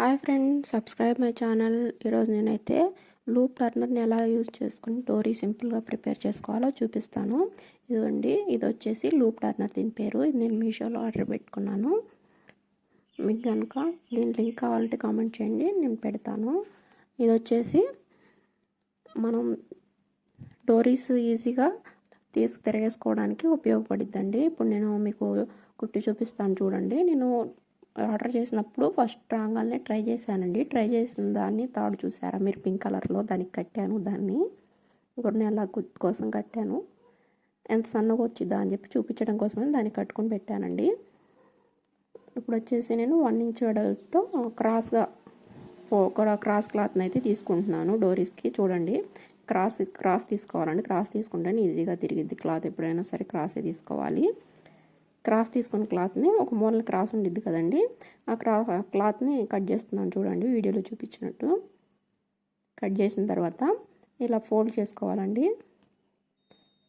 Hi friend subscribe my channel. ఈరోజు నేనైతే loop టర్నర్ని ఎలా యూజ్ చేసుకుని డోరీ సింపుల్గా ప్రిపేర్ చేసుకోవాలో చూపిస్తాను. ఇదిగోండి ఇది వచ్చేసి లూప్ టర్నర్ దీని పేరు. ఇది నేను మీషోలో ఆర్డర్ పెట్టుకున్నాను. మీకు కనుక దీని లింక్ కావాలంటే కామెంట్ చేయండి నేను పెడతాను. ఇది వచ్చేసి మనం డోరీస్ ఈజీగా తీసి తిరగేసుకోవడానికి ఉపయోగపడిద్దండి. ఇప్పుడు నేను మీకు కుట్టి చూపిస్తాను చూడండి. నేను ఆర్డర్ చేసినప్పుడు ఫస్ట్ రాగానే ట్రై చేశానండి. ట్రై చేసిన దాన్ని తాడు చూసారా? మీరు పింక్ కలర్లో దానికి కట్టాను దాన్ని ఇప్పుడు నేను అలా గుర్తు కోసం కట్టాను. ఎంత సన్నగా వచ్చిద్దా అని చెప్పి చూపించడం కోసమే దాన్ని కట్టుకొని పెట్టానండి. ఇప్పుడు వచ్చేసి నేను వన్ ఇంచ్ వెడల్తో క్రాస్గా ఒక క్రాస్ క్లాత్ని అయితే తీసుకుంటున్నాను డోరీస్కి. చూడండి క్రాస్ క్రాస్ తీసుకోవాలండి. క్రాస్ తీసుకుంటేనే ఈజీగా తిరిగిద్ది క్లాత్ ఎప్పుడైనా సరే క్రాసే తీసుకోవాలి. క్రాస్ తీసుకున్న క్లాత్ని ఒక మూలన క్రాస్ ఉండిద్ది కదండి. ఆ క్రా క్లాత్ని కట్ చేస్తున్నాను చూడండి వీడియోలో చూపించినట్టు. కట్ చేసిన తర్వాత ఇలా ఫోల్డ్ చేసుకోవాలండి.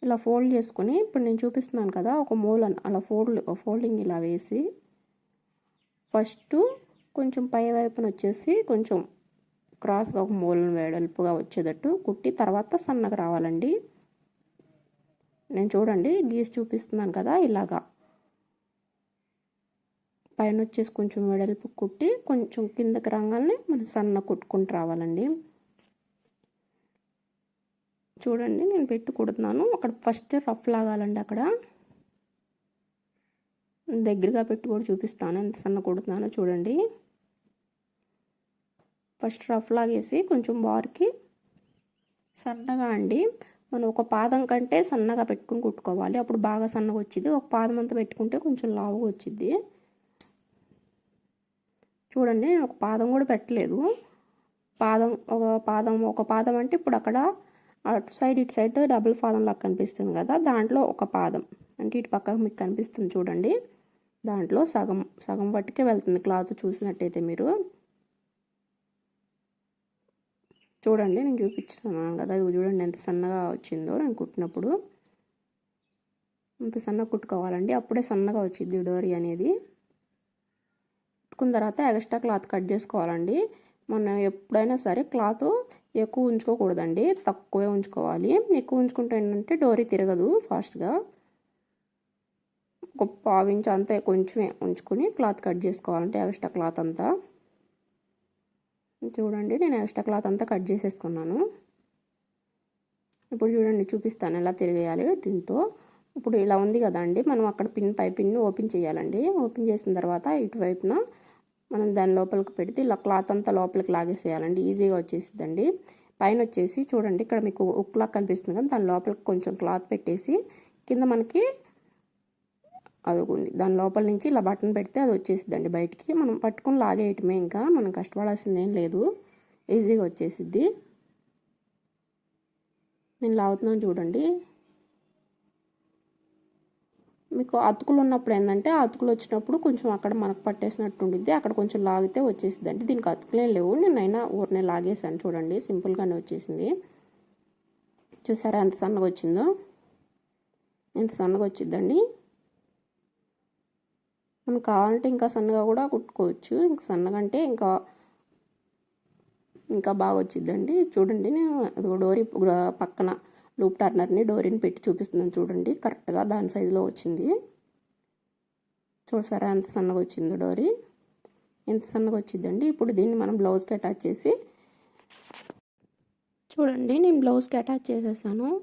ఇలా ఫోల్డ్ చేసుకొని ఇప్పుడు నేను చూపిస్తున్నాను కదా ఒక మూలన అలా ఫోల్డ్ ఫోల్డింగ్ ఇలా వేసి ఫస్ట్ కొంచెం పై వైపున వచ్చేసి కొంచెం క్రాస్గా ఒక మూలను వెడల్పుగా వచ్చేటట్టు కుట్టి తర్వాత సన్నగా రావాలండి. నేను చూడండి గీసి చూపిస్తున్నాను కదా ఇలాగా. పైన వచ్చేసి కొంచెం వెడల్పు కుట్టి కొంచెం కిందకి రాగానే మనం సన్న కుట్టుకుంటూ రావాలండి. చూడండి నేను పెట్టి కుడుతున్నాను. అక్కడ ఫస్ట్ రఫ్ లాగాలండి అక్కడ. దగ్గరగా పెట్టి కూడా చూపిస్తాను ఎంత సన్న కుడుతున్నానో చూడండి. ఫస్ట్ రఫ్ లాగేసి కొంచెం బార్కి సన్నగా అండి. మనం ఒక పాదం కంటే సన్నగా పెట్టుకుని కుట్టుకోవాలి. అప్పుడు బాగా సన్నగా వచ్చింది ఒక పాదం అంతా పెట్టుకుంటే కొంచెం లావుగా వచ్చింది చూడండి నేను ఒక పాదం కూడా పెట్టలేదు. పాదం ఒక పాదం ఒక పాదం అంటే ఇప్పుడు అక్కడ అటు సైడ్ ఇటు సైడ్ డబుల్ పాదం లాగా కనిపిస్తుంది కదా దాంట్లో ఒక పాదం. అంటే ఇటు పక్కకు మీకు కనిపిస్తుంది చూడండి. దాంట్లో సగం సగం పట్టుకే వెళ్తుంది క్లాత్ చూసినట్టయితే మీరు. చూడండి నేను చూపిస్తున్నాను కదా ఇది చూడండి ఎంత సన్నగా వచ్చిందో నేను కుట్టినప్పుడు. అంత సన్నగా కుట్టుకోవాలండి అప్పుడే సన్నగా వచ్చింది డోరీ అనేది. కుట్టుకున్న తర్వాత ఎక్స్ట్రా క్లాత్ కట్ చేసుకోవాలండి. మనం ఎప్పుడైనా సరే క్లాత్ ఎక్కువ ఉంచుకోకూడదండి. తక్కువే ఉంచుకోవాలి. ఎక్కువ ఉంచుకుంటే ఏంటంటే డోరీ తిరగదు ఫాస్ట్గా. ఒక పావించి అంతా కొంచెమే ఉంచుకొని క్లాత్ కట్ చేసుకోవాలంటే ఎక్స్ట్రా క్లాత్ అంతా. చూడండి నేను ఎక్స్ట్రా క్లాత్ అంతా కట్ చేసేసుకున్నాను. ఇప్పుడు చూడండి చూపిస్తాను ఎలా తిరిగేయాలి దీంతో. ఇప్పుడు ఇలా ఉంది కదండి. మనం అక్కడ పిన్ పై పిన్ ఓపెన్ చేయాలండి. ఓపెన్ చేసిన తర్వాత ఇటువైపున మనం దాని లోపలికి పెడితే ఇలా క్లాత్ అంతా లోపలికి లాగేసేయాలండి. ఈజీగా వచ్చేసిద్దండి. పైన వచ్చేసి చూడండి ఇక్కడ మీకు ఉక్లా కనిపిస్తుంది కానీ దాని లోపలికి కొంచెం క్లాత్ పెట్టేసి కింద మనకి అదుగుండి దాని లోపల నుంచి ఇలా బటన్ పెడితే అది వచ్చేసిద్దండి బయటికి. మనం పట్టుకుని లాగేయటమే ఇంకా మనం కష్టపడాల్సింది ఏం లేదు. ఈజీగా వచ్చేసిద్ది. నేను లాగుతున్నాను చూడండి. మీకు అతుకులు ఉన్నప్పుడు ఏంటంటే అతుకులు వచ్చినప్పుడు కొంచెం అక్కడ మనకు పట్టేసినట్టు ఉండిద్ది. అక్కడ కొంచెం లాగితే వచ్చేసింది అంటే దీనికి అతుకులే లేవు. నేను అయినా ఊరినే లాగేసాను చూడండి సింపుల్గానే వచ్చేసింది. చూసారా ఎంత సన్నగా వచ్చిందో? ఎంత సన్నగా వచ్చిందండి మనకు కావాలంటే ఇంకా సన్నగా కూడా కుట్టుకోవచ్చు. ఇంకా సన్నగా అంటే ఇంకా ఇంకా బాగా వచ్చిందండి చూడండి నేను అది డోరీ పక్కన లూప్ టర్నర్ని డోరీని పెట్టి చూపిస్తున్నాను చూడండి. కరెక్ట్గా దాని సైజులో వచ్చింది. చూసారా ఎంత సన్నగా వచ్చిందో డోరీ? ఎంత సన్నగా వచ్చిందండి? ఇప్పుడు దీన్ని మనం బ్లౌజ్కి అటాచ్ చేసి చూడండి నేను బ్లౌజ్కి అటాచ్ చేసేసాను.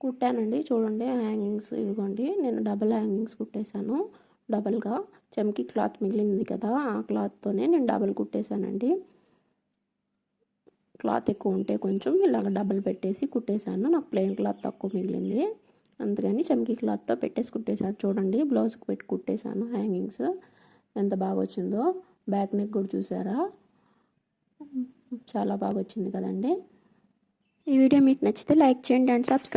కుట్టానండి. చూడండి హ్యాంగింగ్స్ ఇదిగోండి. నేను డబల్ హ్యాంగింగ్స్ కుట్టేశాను. డబల్గా. చెమ్కి క్లాత్ మిగిలింది కదా ఆ క్లాత్తోనే నేను డబల్ కుట్టేశానండి. క్లాత్ ఎక్కువ ఉంటే కొంచెం ఇలాగ డబల్ పెట్టేసి కుట్టేశాను. నాకు ప్లెయిన్ క్లాత్ తక్కువ మిగిలింది. అందుకని చమ్కీ క్లాత్తో పెట్టేసి కుట్టేశాను. చూడండి బ్లౌజ్కి పెట్టి కుట్టేశాను. హ్యాంగింగ్స్ ఎంత బాగా వచ్చిందో. బ్యాక్ నెక్ కూడా చూసారా? చాలా బాగా వచ్చింది కదండి. ఈ వీడియో మీకు నచ్చితే లైక్ చేయండి అండ్ సబ్స్క్రైబ్